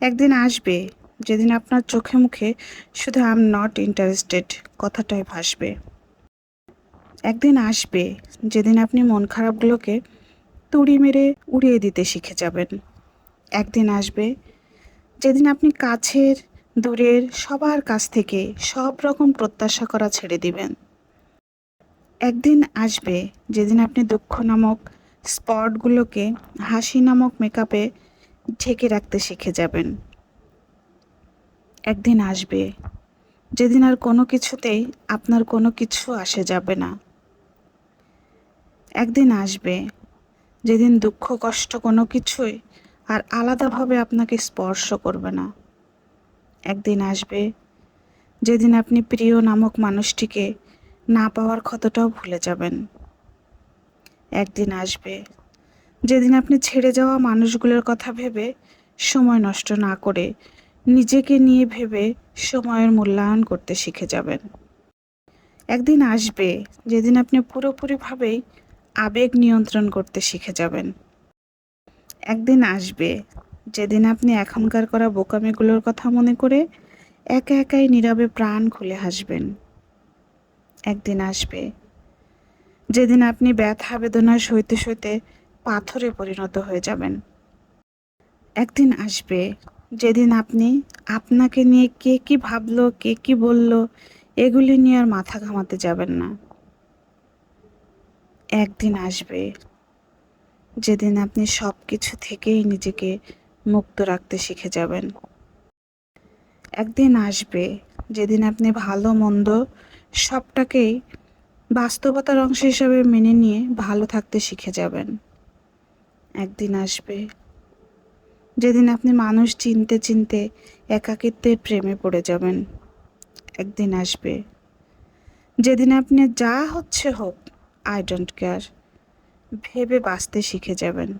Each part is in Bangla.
একদিন আসবে, যেদিন আপনার চোখে মুখে শুধু আই এম নট ইন্টারেস্টেড কথাটাই ভাসবে। একদিন আসবে, যেদিন আপনি মন খারাপগুলোকে তুড়ি মেরে উড়িয়ে দিতে শিখে যাবেন। একদিন আসবে, যেদিন আপনি কাছের, দূরের, সবার কাছ থেকে সব রকম প্রত্যাশা করা ছেড়ে দিবেন। একদিন আসবে, যেদিন আপনি দুঃখ নামক স্পটগুলোকে হাসি নামক মেকআপে ঢেকে রাখতে শিখে যাবেন। একদিন আসবে, যেদিন আর কোনো কিছুতেই আপনার কোনো কিছু আসে যাবে না। একদিন আসবে, যেদিন দুঃখ, কষ্ট কোনো কিছুই আর আলাদাভাবে আপনাকে স্পর্শ করবে না। একদিন আসবে, যেদিন আপনি প্রিয় নামক মানুষটিকে না পাওয়ার ক্ষতটাও ভুলে যাবেন। একদিন আসবে যেদিন আপনি ছেড়ে যাওয়া মানুষগুলোর কথা ভেবে সময় নষ্ট না করে নিজেকে নিয়ে ভেবে সময়ের মূল্যায়ন করতে শিখে যাবেন। একদিন আসবে যেদিন আপনি পুরোপুরিভাবেই আবেগ নিয়ন্ত্রণ করতে শিখে যাবেন। একদিন আসবে যেদিন আপনি এখনকার করা বোকামিগুলোর কথা মনে করে একা একাই নীরবে প্রাণ খুলে হাসবেন। একদিন আসবে যেদিন আপনি ব্যথা বেদনা সইতে সইতে পাথরে পরিণত হয়ে যাবেন। একদিন আসবে যেদিন আপনি আপনাকে নিয়ে কে কি ভাবলো, কে কি বলল, এগুলি নিয়ে আর মাথা ঘামাতে যাবেন না। একদিন আসবে যেদিন আপনি সব কিছু থেকেই নিজেকে মুক্ত রাখতে শিখে যাবেন। একদিন আসবে যেদিন আপনি ভালো, মন্দ সবটাকেই বাস্তবতার অংশ হিসাবে মেনে নিয়ে ভালো থাকতে শিখে যাবেন। একদিন আসবে। যেদিন আপনি মানুষ চিনতে চিনতে একাকিত্বের প্রেমে পড়ে যাবেন, একদিন আসবে। যেদিন আপনি যা হচ্ছে হোক আই ডোন্ট কেয়ার ভেবে বাঁচতে শিখে যাবেন।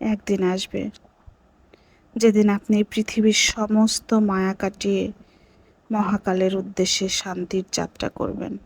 একদিন আসবে। যেদিন আপনি পৃথিবীর সমস্ত মায়া কাটিয়ে মহাকালের উদ্দেশ্যে শান্তির যাত্রা করবেন।